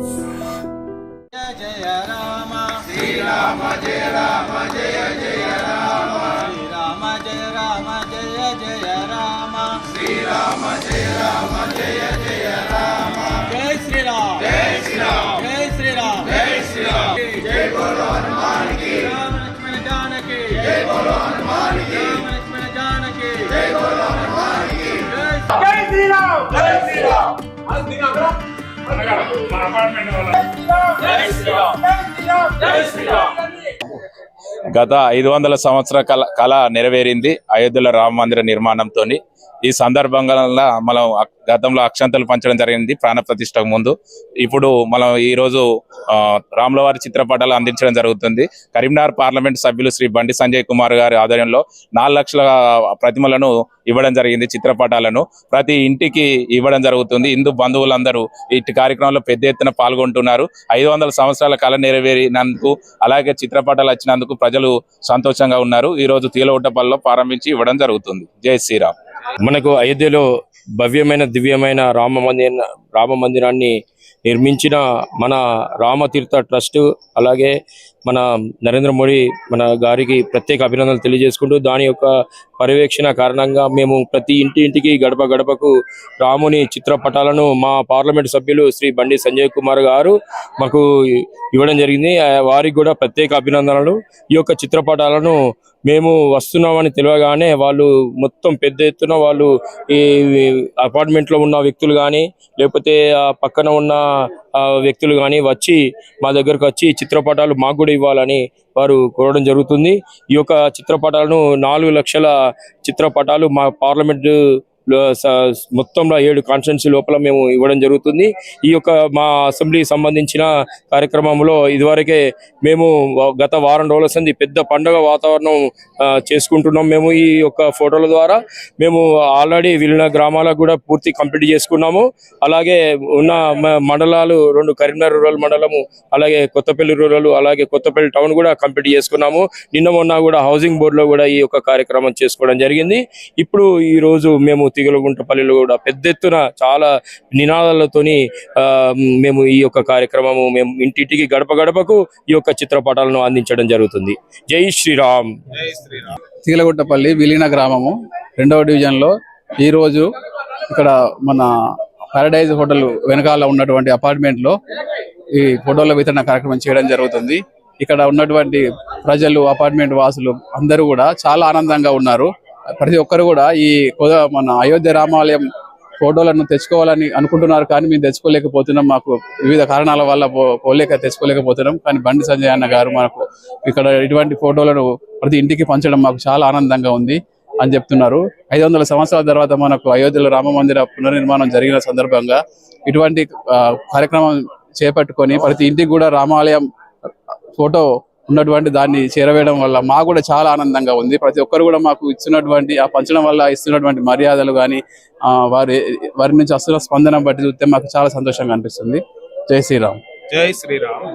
జయ జయ రామ శ్రీరామ జయ రామ జయ జయ రామ శ్రీరామ జయ రామ జయ జయ రామ శ్రీరామ జయ రామ జయ జయ రామ జయ శ్రీరామ్ జయ శ్రీరామ్ జయ శ్రీరామ్ జయ శ్రీరామ్ జై బోలో హనుమాన్కి రామ లక్ష్మణ జానకి జయ బోలో హనుమాన్కి రామ లక్ష్మణ జానకి జై బోలో హనుమాన్కి జై గత ఐదు వందల సంవత్సర కళ కళ నెరవేరింది అయోధ్యలో రామ మందిర నిర్మాణంతో ఈ సందర్భంగా మనం గతంలో అక్షంతలు పంచడం జరిగింది ప్రాణ ప్రతిష్టకు ముందు. ఇప్పుడు మనం ఈ రాములవారి ఆ, చిత్రపటాలు అందించడం జరుగుతుంది. కరీంనగర్ పార్లమెంట్ సభ్యులు శ్రీ బండి సంజయ్ కుమార్ గారి ఆధ్వర్యంలో నాలుగు లక్షల ప్రతిమలను ఇవ్వడం జరిగింది చిత్రపటాలను. ప్రతి ఇంటికి ఇవ్వడం జరుగుతుంది. హిందూ బంధువులందరూ ఇటు కార్యక్రమంలో పెద్ద ఎత్తున పాల్గొంటున్నారు. ఐదు వందల సంవత్సరాల కళ నెరవేరినందుకు అలాగే చిత్రపటాలు వచ్చినందుకు ప్రజలు సంతోషంగా ఉన్నారు. ఈ రోజు ప్రారంభించి ఇవ్వడం జరుగుతుంది. జై శ్రీరామ్. మనకు అయోధ్యలో భవ్యమైన దివ్యమైన రామ మందిర రామ మందిరాన్ని నిర్మించిన మన రామతీర్థ ట్రస్ట్ అలాగే మన నరేంద్ర మోడీ మన గారికి ప్రత్యేక అభినందనలు తెలియజేసుకుంటూ దాని యొక్క పర్యవేక్షణ కారణంగా మేము ప్రతి ఇంటి ఇంటికి గడప గడపకు రాముని చిత్రపటాలను మా పార్లమెంట్ సభ్యులు శ్రీ బండి సంజయ్ కుమార్ గారు మాకు ఇవ్వడం జరిగింది. వారికి కూడా ప్రత్యేక అభినందనలు. ఈ యొక్క చిత్రపటాలను మేము వస్తున్నామని తెలియగానే వాళ్ళు మొత్తం పెద్ద ఎత్తున వాళ్ళు ఈ అపార్ట్మెంట్లో ఉన్న వ్యక్తులు కానీ లేకపోతే ఆ పక్కన ఉన్న వ్యక్తులు కానీ వచ్చి మా దగ్గరకు వచ్చి చిత్రపటాలు మాకు కూడా ఇవ్వాలని వారు కోరడం జరుగుతుంది. ఈ యొక్క చిత్రపటాలను నాలుగు లక్షల చిత్రపటాలు మా పార్లమెంట్ మొత్తంలో ఏడు కాన్స్టిట్యున్సీ లోపల మేము ఇవ్వడం జరుగుతుంది. ఈ యొక్క మా అసెంబ్లీ సంబంధించిన కార్యక్రమంలో ఇదివరకే మేము గత వారం రోజుల సంది పెద్ద పండుగ వాతావరణం చేసుకుంటున్నాం మేము ఈ యొక్క ఫోటోల ద్వారా. మేము ఆల్రెడీ వెళ్ళిన గ్రామాలకు కూడా పూర్తి కంప్లీట్ చేసుకున్నాము. అలాగే ఉన్న మండలాలు రెండు కరీంనగర్ రూరల్ మండలము అలాగే కొత్తపల్లి రూరల్ అలాగే కొత్తపల్లి టౌన్ కూడా కంప్లీట్ చేసుకున్నాము. నిన్న మొన్న కూడా హౌసింగ్ బోర్డులో కూడా ఈ యొక్క కార్యక్రమం చేసుకోవడం జరిగింది. ఇప్పుడు ఈ రోజు మేము తిగలగుంటపల్లిలో కూడా పెద్ద ఎత్తున చాలా నినాదాలతోని ఆ, మేము ఈ యొక్క కార్యక్రమము మేము ఇంటింటికి గడప గడపకు ఈ యొక్క చిత్రపటాలను అందించడం జరుగుతుంది. జై శ్రీరామ్. తీలగుట్టపల్లి విలీన గ్రామము రెండవ డివిజన్లో ఈరోజు ఇక్కడ మన పారడైజ్ హోటల్ వెనకాల ఉన్నటువంటి అపార్ట్మెంట్లో ఈ ఫోటోల వితరణ కార్యక్రమం చేయడం జరుగుతుంది. ఇక్కడ ఉన్నటువంటి ప్రజలు అపార్ట్మెంట్ వాసులు అందరూ కూడా చాలా ఆనందంగా ఉన్నారు. ప్రతి ఒక్కరు కూడా ఈ మన అయోధ్య రామాలయం ఫోటోలను తెచ్చుకోవాలని అనుకుంటున్నారు కానీ మేము తెచ్చుకోలేకపోతున్నాం. మాకు వివిధ కారణాల వల్ల పోలేక తెచ్చుకోలేకపోతున్నాం. కానీ బండి సంజయ్ అన్న గారు మనకు ఇక్కడ ఇటువంటి ఫోటోలను ప్రతి ఇంటికి పంచడం మాకు చాలా ఆనందంగా ఉంది అని చెప్తున్నారు. ఐదు వందల సంవత్సరాల తర్వాత మనకు అయోధ్యలో రామ మందిర పునర్నిర్మాణం జరిగిన సందర్భంగా ఇటువంటి కార్యక్రమం చేపట్టుకొని ప్రతి ఇంటికి కూడా రామాలయం ఫోటో ఉన్నటువంటి దాన్ని చేరవేయడం వల్ల మాకు కూడా చాలా ఆనందంగా ఉంది. ప్రతి ఒక్కరు కూడా మాకు ఇచ్చినటువంటి ఆ పంచడం వల్ల ఇస్తున్నటువంటి మర్యాదలు కానీ వారి వారి నుంచి వస్తున్న స్పందన బట్టి చూస్తే మాకు చాలా సంతోషంగా అనిపిస్తుంది. జై శ్రీరామ్. జై శ్రీరామ్.